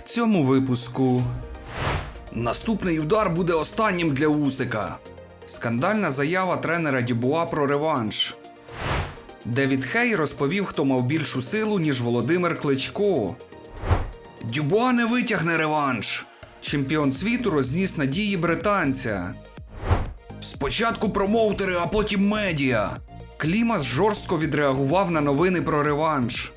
В цьому випуску наступний удар буде останнім для Усика. Скандальна заява тренера Дюбуа про реванш. Девід Хей розповів, хто мав більшу силу, ніж Володимир Кличко. Дюбуа не витягне реванш. Чемпіон світу розніс надії британця. Спочатку промоутери, а потім медіа. Клімас жорстко відреагував на новини про реванш.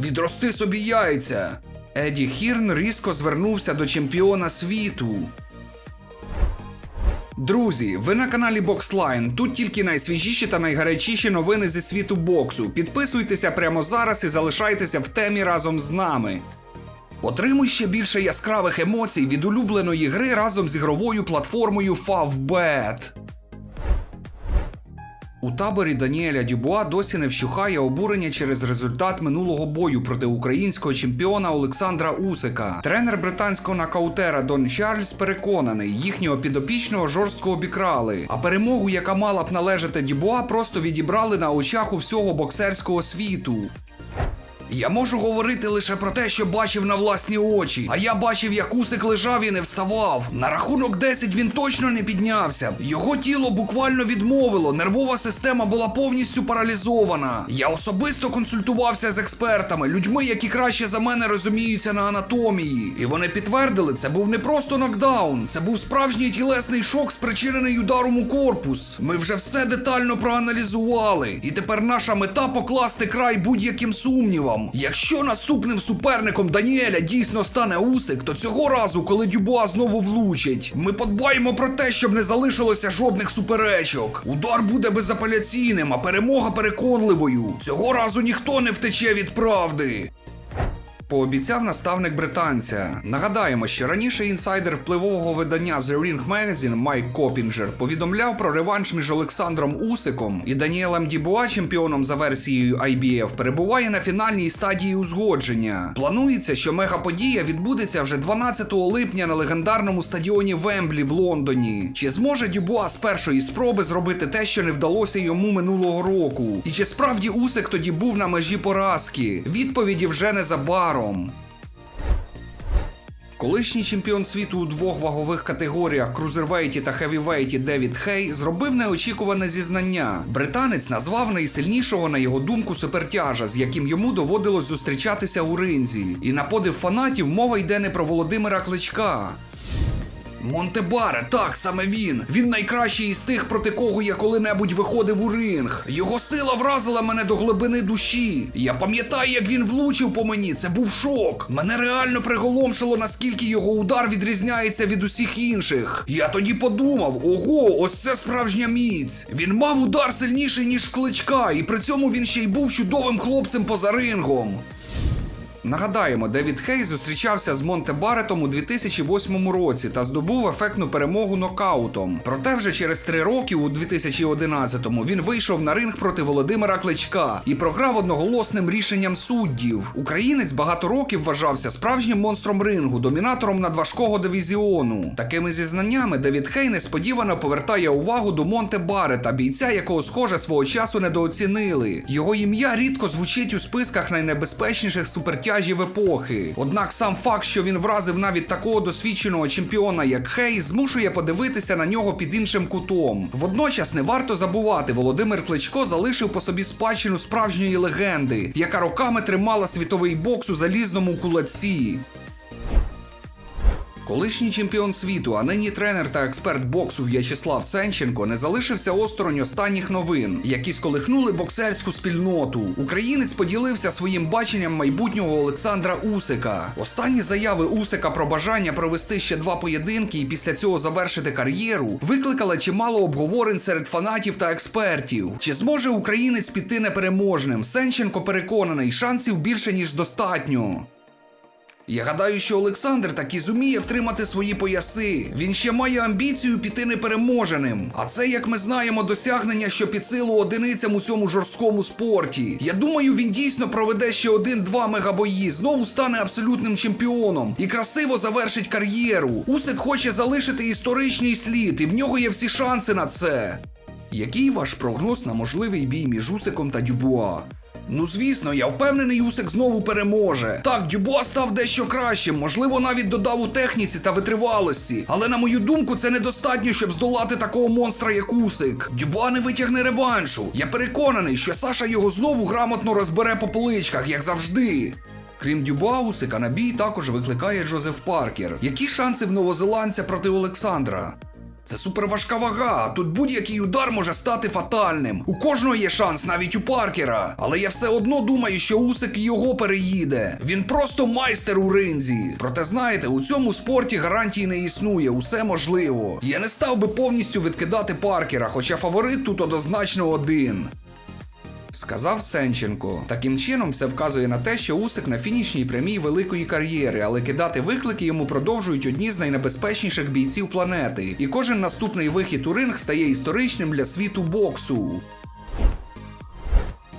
Відрости собі яйця. Еді Хірн різко звернувся до чемпіона світу. Друзі, ви на каналі Boxline. Тут тільки найсвіжіші та найгарячіші новини зі світу боксу. Підписуйтеся прямо зараз і залишайтеся в темі разом з нами. Отримуй ще більше яскравих емоцій від улюбленої гри разом з ігровою платформою Favbet. У таборі Даніеля Дюбуа досі не вщухає обурення через результат минулого бою проти українського чемпіона Олександра Усика. Тренер британського нокаутера Дон Чарльз переконаний, їхнього підопічного жорстко обікрали, а перемогу, яка мала б належати Дюбуа, просто відібрали на очах у всього боксерського світу. Я можу говорити лише про те, що бачив на власні очі. А я бачив, як Усик лежав і не вставав. На рахунок 10 він точно не піднявся. Його тіло буквально відмовило. Нервова система була повністю паралізована. Я особисто консультувався з експертами, людьми, які краще за мене розуміються на анатомії. І вони підтвердили, це був не просто нокдаун, це був справжній тілесний шок, спричинений ударом у корпус. Ми вже все детально проаналізували. І тепер наша мета покласти край будь-яким сумнівам. Якщо наступним суперником Даніеля дійсно стане Усик, то цього разу, коли Дюбуа знову влучить, ми подбаємо про те, щоб не залишилося жодних суперечок. Удар буде безапеляційним, а перемога переконливою. Цього разу ніхто не втече від правди. Пообіцяв наставник британця. Нагадаємо, що раніше інсайдер впливового видання The Ring Magazine Майк Копінджер повідомляв про реванш між Олександром Усиком і Даніелем Дібуа, чемпіоном за версією IBF, перебуває на фінальній стадії узгодження. Планується, що мегаподія відбудеться вже 12 липня на легендарному стадіоні Вемблі в Лондоні. Чи зможе Дюбуа з першої спроби зробити те, що не вдалося йому минулого року? І чи справді Усик тоді був на межі поразки? Відповіді вже незабаром. Колишній чемпіон світу у двох вагових категоріях крузервейті та хевівейті Девід Хей зробив неочікуване зізнання. Британець назвав найсильнішого, на його думку, супертяжа, з яким йому доводилось зустрічатися у ринзі. І на подив фанатів мова йде не про Володимира Кличка. Монтебаре, так, саме він. Він найкращий із тих, проти кого я коли-небудь виходив у ринг. Його сила вразила мене до глибини душі. Я пам'ятаю, як він влучив по мені. Це був шок. Мене реально приголомшило, наскільки його удар відрізняється від усіх інших. Я тоді подумав: ого, ось це справжня міць. Він мав удар сильніший, ніж кличка, і при цьому він ще й був чудовим хлопцем поза рингом. Нагадаємо, Девід Хей зустрічався з Монте Баретом у 2008 році та здобув ефектну перемогу нокаутом. Проте вже через три роки, у 2011-му, він вийшов на ринг проти Володимира Кличка і програв одноголосним рішенням суддів. Українець багато років вважався справжнім монстром рингу, домінатором надважкого дивізіону. Такими зізнаннями Девід Хей несподівано повертає увагу до Монте Барета, бійця, якого схоже свого часу недооцінили. Його ім'я рідко звучить у списках найнебезпечніших супертяжів епохи. Однак сам факт, що він вразив навіть такого досвідченого чемпіона, як Хей, змушує подивитися на нього під іншим кутом. Водночас не варто забувати, Володимир Кличко залишив по собі спадщину справжньої легенди, яка роками тримала світовий бокс у залізному кулаці. Колишній чемпіон світу, а нині тренер та експерт боксу В'ячеслав Сенченко не залишився осторонь останніх новин, які сколихнули боксерську спільноту. Українець поділився своїм баченням майбутнього Олександра Усика. Останні заяви Усика про бажання провести ще два поєдинки і після цього завершити кар'єру викликали чимало обговорень серед фанатів та експертів. Чи зможе українець піти непереможним? Сенченко переконаний, шансів більше ніж достатньо. Я гадаю, що Олександр таки зуміє втримати свої пояси. Він ще має амбіцію піти непереможеним. А це, як ми знаємо, досягнення, що під силу одиницям у цьому жорсткому спорті. Я думаю, він дійсно проведе ще один-два мегабої, знову стане абсолютним чемпіоном і красиво завершить кар'єру. Усик хоче залишити історичний слід, і в нього є всі шанси на це. Який ваш прогноз на можливий бій між Усиком та Дюбуа? Ну звісно, я впевнений, Усик знову переможе. Так, Дюбуа став дещо кращим, можливо, навіть додав у техніці та витривалості. Але на мою думку, це недостатньо, щоб здолати такого монстра, як Усик. Дюбуа не витягне реваншу. Я переконаний, що Саша його знову грамотно розбере по поличках, як завжди. Крім Дюбуа, Усика на бій також викликає Джозеф Паркер. Які шанси в новозеландця проти Олександра? Це суперважка вага. Тут будь-який удар може стати фатальним. У кожного є шанс, навіть у Паркера. Але я все одно думаю, що Усик його переїде. Він просто майстер у ринзі. Проте знаєте, у цьому спорті гарантій не існує, усе можливо. Я не став би повністю відкидати Паркера, хоча фаворит тут однозначно один. Сказав Сенченко. Таким чином, все вказує на те, що Усик на фінішній прямій великої кар'єри, але кидати виклики йому продовжують одні з найнебезпечніших бійців планети. І кожен наступний вихід у ринг стає історичним для світу боксу.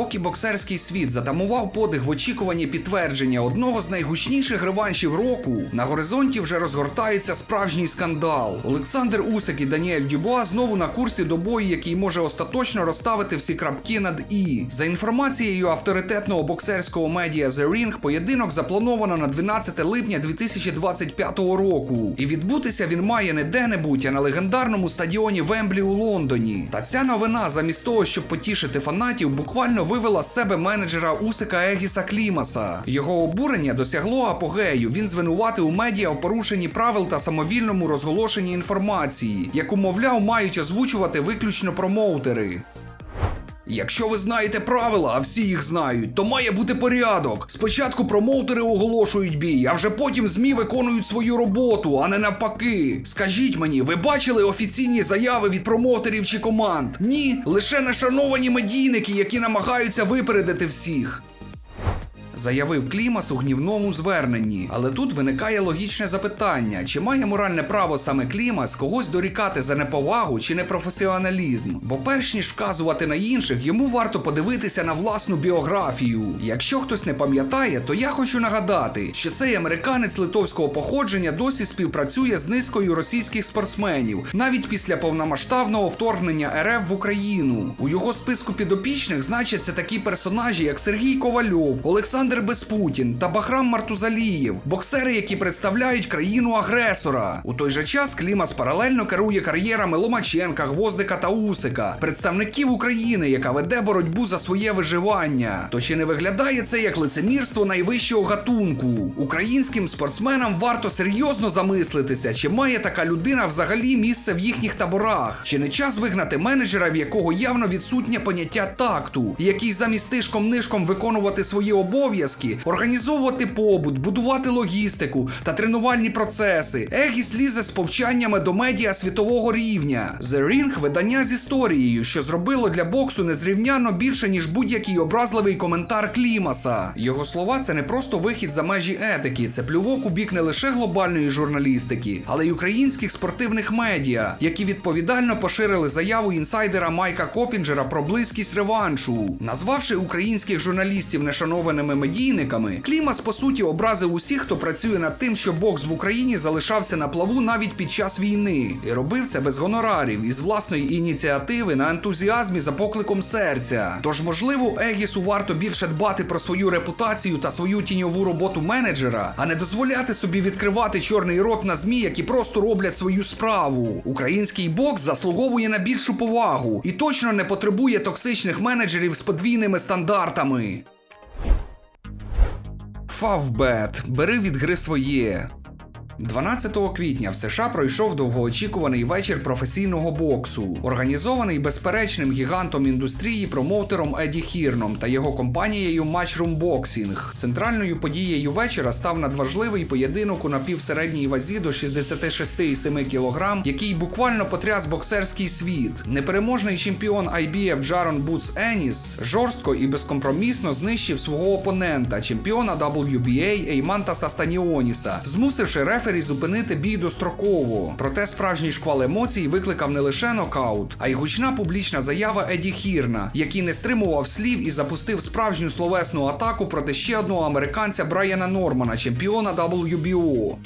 Поки боксерський світ затамував подих в очікуванні підтвердження одного з найгучніших реваншів року, на горизонті вже розгортається справжній скандал. Олександр Усик і Даніель Дюбуа знову на курсі до бою, який може остаточно розставити всі крапки над і. За інформацією авторитетного боксерського медіа The Ring, поєдинок заплановано на 12 липня 2025 року. І відбутися він має не де-небудь, а на легендарному стадіоні Вемблі у Лондоні. Та ця новина, замість того, щоб потішити фанатів, буквально вивела з себе менеджера Усика Егіса Клімаса. Його обурення досягло апогею. Він звинуватив у медіа в порушенні правил та самовільному розголошенні інформації, яку, мовляв, мають озвучувати виключно промоутери. Якщо ви знаєте правила, а всі їх знають, то має бути порядок. Спочатку промоутери оголошують бій, а вже потім ЗМІ виконують свою роботу, а не навпаки. Скажіть мені, ви бачили офіційні заяви від промоутерів чи команд? Ні, лише нешановані медійники, які намагаються випередити всіх. Заявив Клімас у гнівному зверненні. Але тут виникає логічне запитання: чи має моральне право саме Клімас когось дорікати за неповагу чи непрофесіоналізм? Бо перш ніж вказувати на інших, йому варто подивитися на власну біографію. Якщо хтось не пам'ятає, то я хочу нагадати, що цей американець литовського походження досі співпрацює з низкою російських спортсменів, навіть після повномасштабного вторгнення РФ в Україну. У його списку підопічних значаться такі персонажі, як Сергій Ковальов, Олександр Беспутін та Бахрам Мартузалієв, боксери, які представляють країну-агресора. У той же час Клімас паралельно керує кар'єрами Ломаченка, Гвоздика та Усика, представників України, яка веде боротьбу за своє виживання. То чи не виглядає це як лицемірство найвищого гатунку? Українським спортсменам варто серйозно замислитися, чи має така людина взагалі місце в їхніх таборах, чи не час вигнати менеджера, в якого явно відсутнє поняття такту, який замість тишком-нишком виконувати свої обов'язки, організовувати побут, будувати логістику та тренувальні процеси. Егіс лізе з повчаннями до медіа світового рівня. The Ring – видання з історією, що зробило для боксу незрівняно більше, ніж будь-який образливий коментар Клімаса. Його слова це не просто вихід за межі етики, це плювок у бік не лише глобальної журналістики, але й українських спортивних медіа, які відповідально поширили заяву інсайдера Майка Копінджера про близькість реваншу, назвавши українських журналістів нешанованими медійниками. Клімас по суті образив усіх, хто працює над тим, щоб бокс в Україні залишався на плаву навіть під час війни, і робив це без гонорарів із власної ініціативи на ентузіазмі за покликом серця. Тож, можливо, Егісу варто більше дбати про свою репутацію та свою тіньову роботу менеджера, а не дозволяти собі відкривати чорний рот на змі, які просто роблять свою справу. Український бокс заслуговує на більшу повагу і точно не потребує токсичних менеджерів з подвійними стандартами. Фавбет, бери від гри своє. 12 квітня в США пройшов довгоочікуваний вечір професійного боксу, організований безперечним гігантом індустрії промоутером Еді Хірном та його компанією Matchroom Boxing. Центральною подією вечора став надважливий поєдинок у напівсередній вазі до 66,7 кг, який буквально потряс боксерський світ. Непереможний чемпіон IBF Джарон Бутс Еніс жорстко і безкомпромісно знищив свого опонента, чемпіона WBA Ейманта Састаніоніса, змусивши рефері зупинити бій достроково. Проте справжній шквал емоцій викликав не лише нокаут, а й гучна публічна заява Еді Хірна, який не стримував слів і запустив справжню словесну атаку проти ще одного американця Брайана Нормана, чемпіона WBO.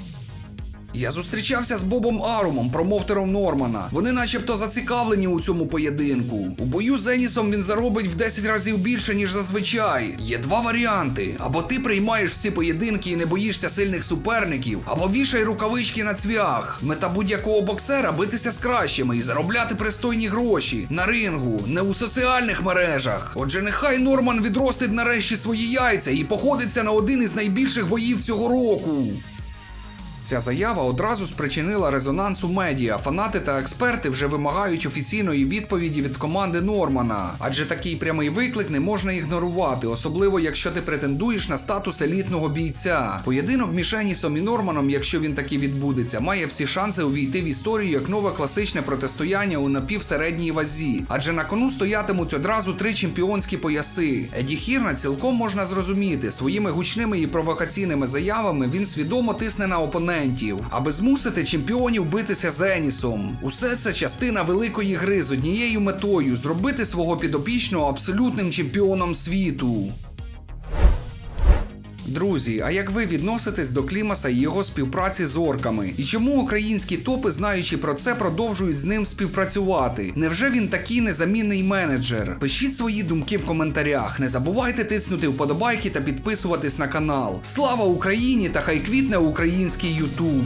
Я зустрічався з Бобом Арумом, промоутером Нормана. Вони начебто зацікавлені у цьому поєдинку. У бою з Енісом він заробить в 10 разів більше, ніж зазвичай. Є два варіанти: або ти приймаєш всі поєдинки і не боїшся сильних суперників, або вішай рукавички на цвях. Мета будь-якого боксера битися з кращими і заробляти пристойні гроші на рингу, не у соціальних мережах. Отже, нехай Норман відростить нарешті свої яйця і походиться на один із найбільших боїв цього року. Ця заява одразу спричинила резонанс у медіа. Фанати та експерти вже вимагають офіційної відповіді від команди Нормана, адже такий прямий виклик не можна ігнорувати, особливо якщо ти претендуєш на статус елітного бійця. Поєдинок між Енісом і Норманом, якщо він таки відбудеться, має всі шанси увійти в історію як нове класичне протистояння у напівсередній вазі, адже на кону стоятимуть одразу три чемпіонські пояси. Еді Хірна цілком можна зрозуміти своїми гучними і провокаційними заявами. Він свідомо тисне на опонентів, аби змусити чемпіонів битися з Енісом. Усе це частина великої гри з однією метою зробити свого підопічного абсолютним чемпіоном світу. Друзі, а як ви відноситесь до Клімаса і його співпраці з орками? І чому українські топи, знаючи про це, продовжують з ним співпрацювати? Невже він такий незамінний менеджер? Пишіть свої думки в коментарях. Не забувайте тиснути вподобайки та підписуватись на канал. Слава Україні та хай квітне український Ютуб!